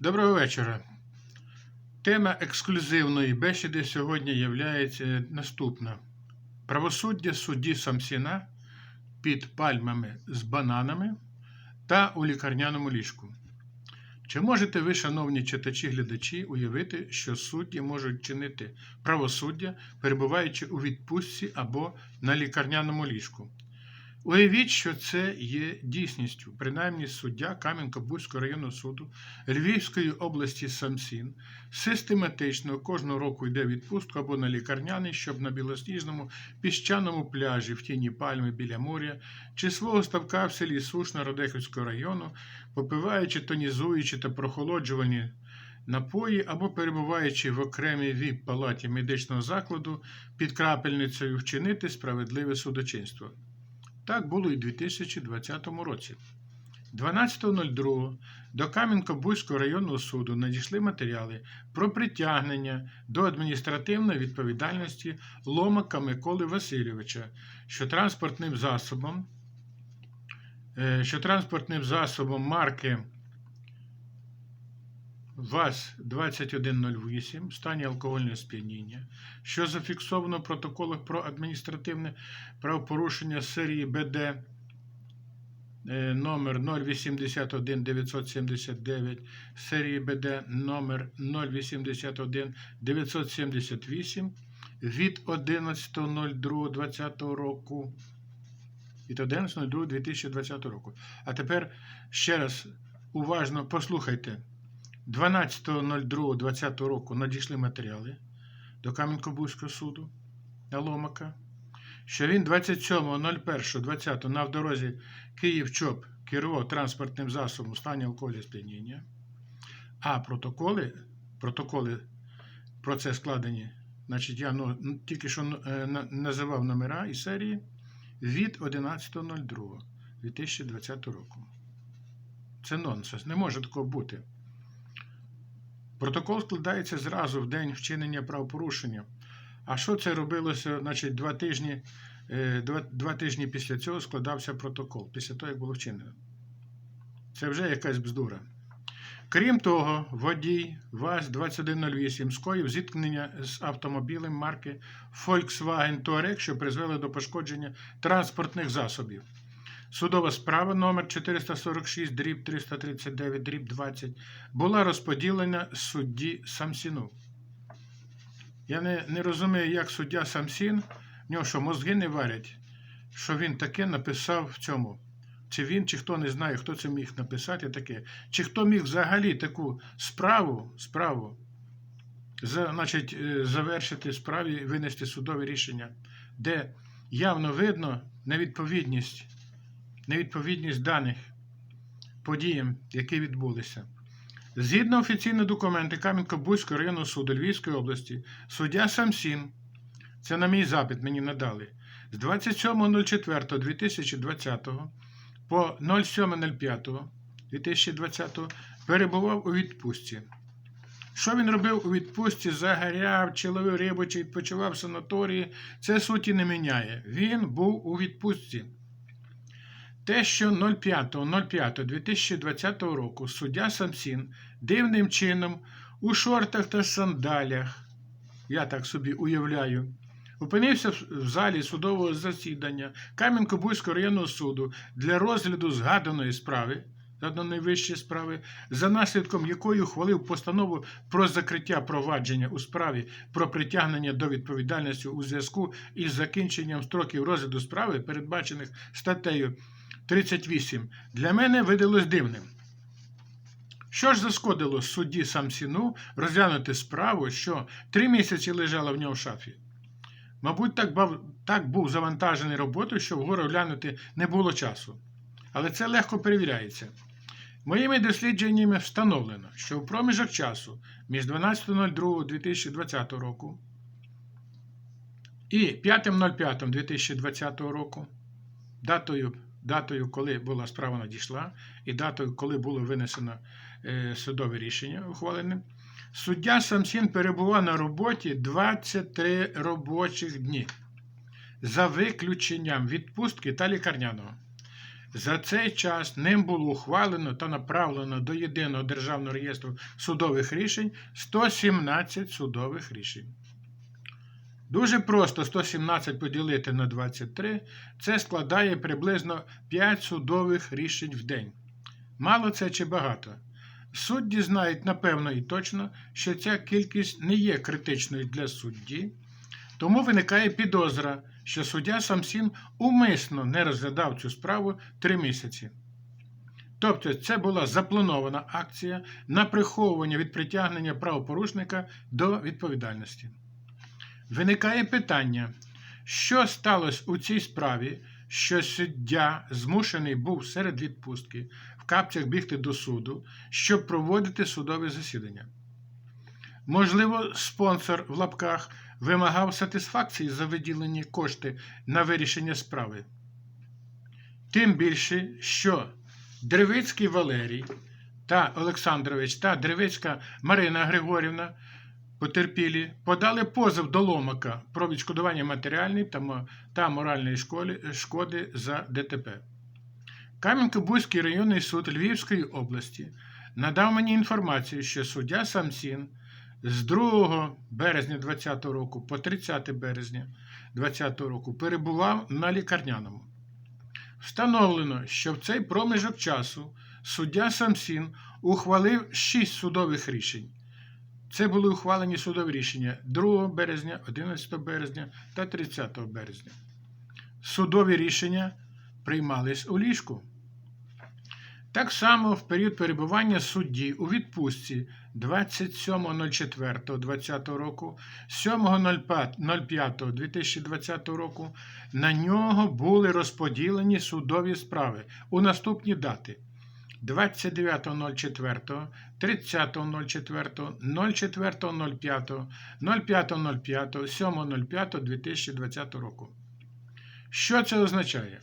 Доброго вечора. Тема ексклюзивної бесіди сьогодні є наступна: правосуддя судді Самсіна під пальмами з бананами та у лікарняному ліжку. Чи можете ви, шановні читачі-глядачі, уявити, що судді можуть чинити правосуддя, перебуваючи у відпустці або на лікарняному ліжку? Уявіть, що це є дійсністю. Принаймні, суддя Кам'янко-Бузького районного суду Львівської області Самсін систематично кожного року йде відпустку або на лікарняний, щоб на білосніжному піщаному пляжі в тіні пальми біля моря чи свого ставка в селі Сушна Родехівського району, попиваючи, тонізуючи та прохолоджувані напої або перебуваючи в окремій віп-палаті медичного закладу під крапельницею вчинити справедливе судочинство. Так було і у 2020 році. 12.02 до Кам'янко-Бузького районного суду надійшли матеріали про притягнення до адміністративної відповідальності Ломака Миколи Васильовича, що транспортним засобом, е, що транспортним засобом марки ВАЗ-2108 в стані алкогольного сп'яніння, що зафіксовано в протоколах про адміністративне правопорушення серії БД е, номер 081 979, серії БД номер 081 978 від 11.02.2020 року. Від 11.02.2020 року. А тепер ще раз уважно послухайте. 12.02.2020 року надійшли матеріали до Кам'янко-Бузького суду на Ломака, що він 27.01.20 на дорозі Київ-Чоп керував транспортним засобом у стані алкоголю сп'яніння, а протоколи, протоколи про це складені, значить, я ну, тільки що е, називав номера і серії від 11.02.2020 року. Це нонсенс, не може такого бути. Протокол складається зразу в день вчинення правопорушення. А що це робилося? Значить, два тижні е, два, два тижні після цього складався протокол, після того, як було вчинено. Це вже якась бздура. Крім того, водій ВАЗ-2108 скоїв зіткнення з автомобілем марки Volkswagen Touareg, що призвело до пошкодження транспортних засобів. Судова справа номер 446 дріб 339 дріб 20 була розподілена судді Самсіну. Я не не розумію, як суддя Самсін, в нього що мозги не варять, що він таке написав в цьому. Чи він, чи хто не знає, хто це міг написати таке, чи хто міг взагалі таку справу справу за, значить, е, завершити справі винести судове рішення, де явно видно невідповідність невідповідність даних подіям, які відбулися. Згідно офіційного документу Кам'янко-Бузького районного суду Львівської області, суддя Самсін, це на мій запит мені надали, з 27.04.2020 по 07.05.2020 перебував у відпустці. Що він робив у відпустці, загоряв, чоловік рибу чи відпочивав в санаторії, це суті не міняє. Він був у відпустці. Те, що 05.05.2020 року суддя Самсін дивним чином у шортах та сандалях, я так собі уявляю, опинився в залі судового засідання Кам'янко-Бузького районного суду для розгляду згаданої справи, заданої вищої справи, за наслідком якої ухвалив постанову про закриття провадження у справі про притягнення до відповідальності у зв'язку із закінченням строків розгляду справи, передбачених статтею. 38 для мене видалось дивним. Що ж зашкодило судді Самсіну розглянути справу, що три місяці лежала в нього в шафі? Мабуть, так був, так був завантажений роботою, що вгору глянути не було часу. Але це легко перевіряється. Моїми дослідженнями встановлено, що в проміжок часу між 12.02.2020 року і 5.05.2020 року датою датою, коли була справа надійшла, і датою, коли було винесено е, судове рішення ухвалене, суддя Самсін перебував на роботі 23 робочих дні за виключенням відпустки та лікарняного. За цей час ним було ухвалено та направлено до єдиного державного реєстру судових рішень 117 судових рішень. Дуже просто 117 поділити на 23 це складає приблизно 5 судових рішень в день. Мало це чи багато? Судді знають напевно і точно, що ця кількість не є критичною для судді, тому виникає підозра, що суддя Самсін умисно не розглядав цю справу три місяці. Тобто це була запланована акція на приховування від притягнення правопорушника до відповідальності. Виникає питання, що сталося у цій справі, що суддя змушений був серед відпустки в капцях бігти до суду, щоб проводити судове засідання. Можливо, спонсор в лапках вимагав сатисфакції за виділені кошти на вирішення справи. Тим більше, що Древицький Валерій та Олександрович та Древицька Марина Григорівна потерпілі подали позов до Ломака про відшкодування матеріальної та, моральної шкоди за ДТП. Кам'янко-Бузький районний суд Львівської області надав мені інформацію, що суддя Самсін з 2 березня 2020 року по 30 березня 2020 року перебував на лікарняному. Встановлено, що в цей проміжок часу суддя Самсін ухвалив 6 судових рішень. Це були ухвалені судові рішення 2 березня, 11 березня та 30 березня. Судові рішення приймались у ліжку. Так само в період перебування судді у відпустці 27.04.2020 року, 7.05.2020 року на нього були розподілені судові справи у наступні дати 29.04, 30.04, 04.05, 05.05, 7.05.2020 року. Що це означає?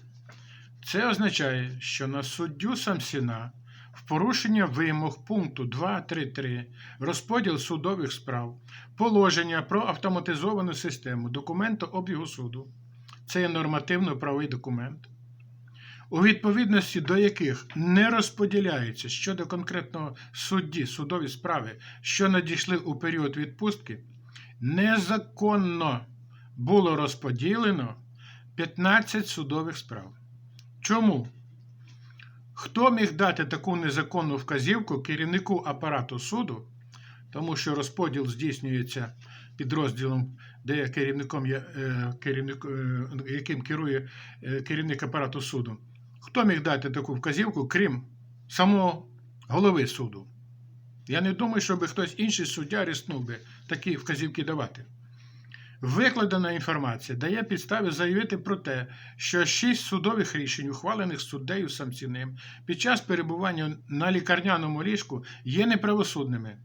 Це означає, що на суддю Самсіна в порушення вимог пункту 2.3.3 розподіл судових справ, положення про автоматизовану систему документу обігу суду. Це є нормативно-правовий документ, у відповідності до яких не розподіляється щодо конкретного судді судові справи, що надійшли у період відпустки, незаконно було розподілено 15 судових справ. Чому? Хто міг дати таку незаконну вказівку керівнику апарату суду, тому що розподіл здійснюється підрозділом, де керівником е, е, яким керує е, керівник апарату суду? Хто міг дати таку вказівку, крім самого голови суду? Я не думаю, щоб хтось інший суддя ріснув би такі вказівки давати. Викладена інформація дає підстави заявити про те, що шість судових рішень, ухвалених суддею Самціним під час перебування на лікарняному ліжку, є неправосудними,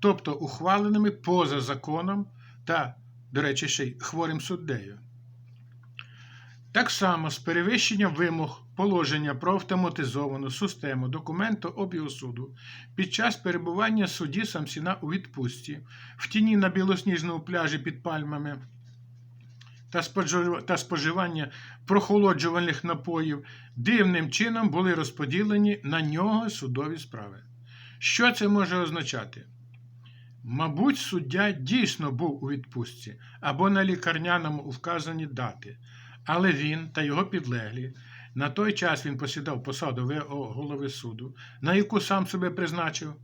тобто ухваленими поза законом та, до речі, ще й хворим суддею. Так само з перевищенням вимог положення про автоматизовану систему документу обігу суду під час перебування судді Самсіна у відпустці в тіні на білосніжному пляжі під пальмами та споживання прохолоджувальних напоїв дивним чином були розподілені на нього судові справи. Що це може означати? Мабуть, суддя дійсно був у відпустці або на лікарняному у вказані дати, але він та його підлеглі на той час він посідав посаду ВО голови суду, на яку сам себе призначив,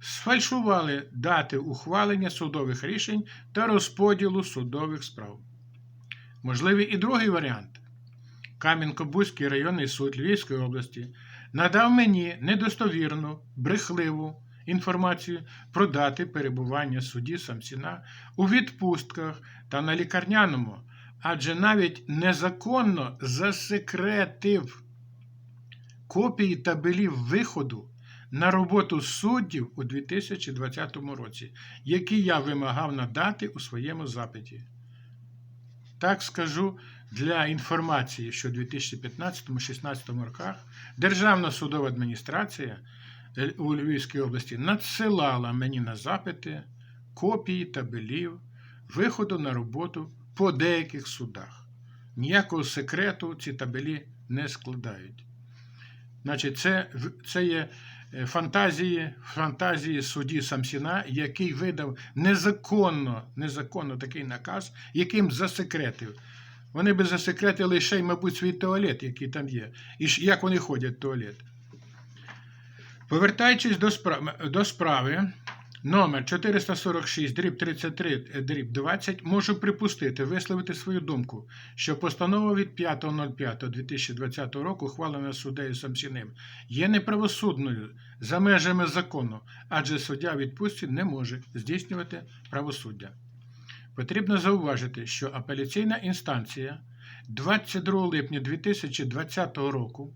сфальшували дати ухвалення судових рішень та розподілу судових справ. Можливий і другий варіант. Кам'янко-Бузький районний суд Львівської області надав мені недостовірну, брехливу інформацію про дати перебування судді Самсіна у відпустках та на лікарняному, адже навіть незаконно засекретив копії табелів виходу на роботу суддів у 2020 році, які я вимагав надати у своєму запиті. Так скажу для інформації, що у 2015-16 роках Державна судова адміністрація е, у Львівській області надсилала мені на запити копії табелів виходу на роботу по деяких судах. Ніякого секрету ці табелі не складають. Значить, це, це є е, фантазії, фантазії судді Самсіна, який видав незаконно, незаконно такий наказ, яким засекретив. Вони би засекретили ще й, мабуть, свій туалет, який там є. І як вони ходять в туалет. Повертаючись до справи, до справи номер 446, дріб 33, дріб 20, можу припустити, висловити свою думку, що постанова від 5.05.2020 року, ухвалена суддею Самсіним, є неправосудною за межами закону, адже суддя відпустці не може здійснювати правосуддя. Потрібно зауважити, що апеляційна інстанція 22 липня 2020 року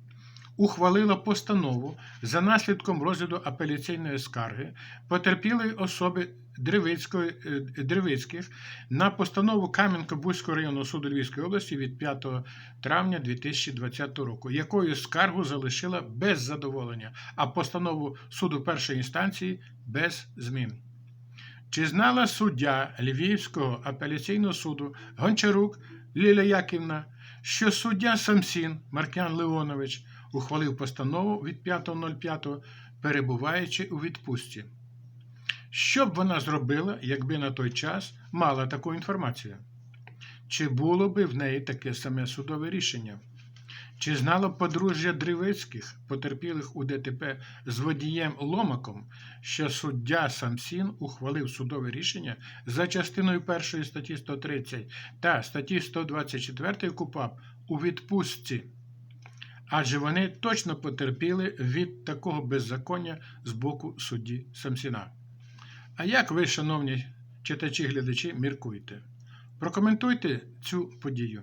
ухвалила постанову за наслідком розгляду апеляційної скарги потерпілої особи Древицької, е, на постанову Кам'янко-Бузького районного суду Львівської області від 5 травня 2020 року, якою скаргу залишила без задоволення, а постанову суду першої інстанції без змін. Чи знала суддя Львівського апеляційного суду Гончарук Ліля Яківна, що суддя Самсін Маркян Леонович ухвалив постанову від 5.05, перебуваючи у відпустці? Що б вона зробила, якби на той час мала таку інформацію? Чи було би в неї таке саме судове рішення? Чи знало подружжя Древицьких, потерпілих у ДТП з водієм Ломаком, що суддя Самсін ухвалив судове рішення за частиною 1 статті 130 та статті 124 КУПАП у відпустці? Адже вони точно потерпіли від такого беззаконня з боку судді Самсіна. А як ви, шановні читачі-глядачі, міркуєте? Прокоментуйте цю подію.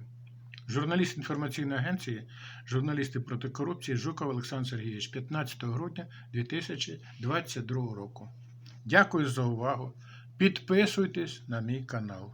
Журналіст інформаційної агенції, журналісти проти корупції Жуков Олександр Сергійович, 15 грудня 2022 року. Дякую за увагу. Підписуйтесь на мій канал.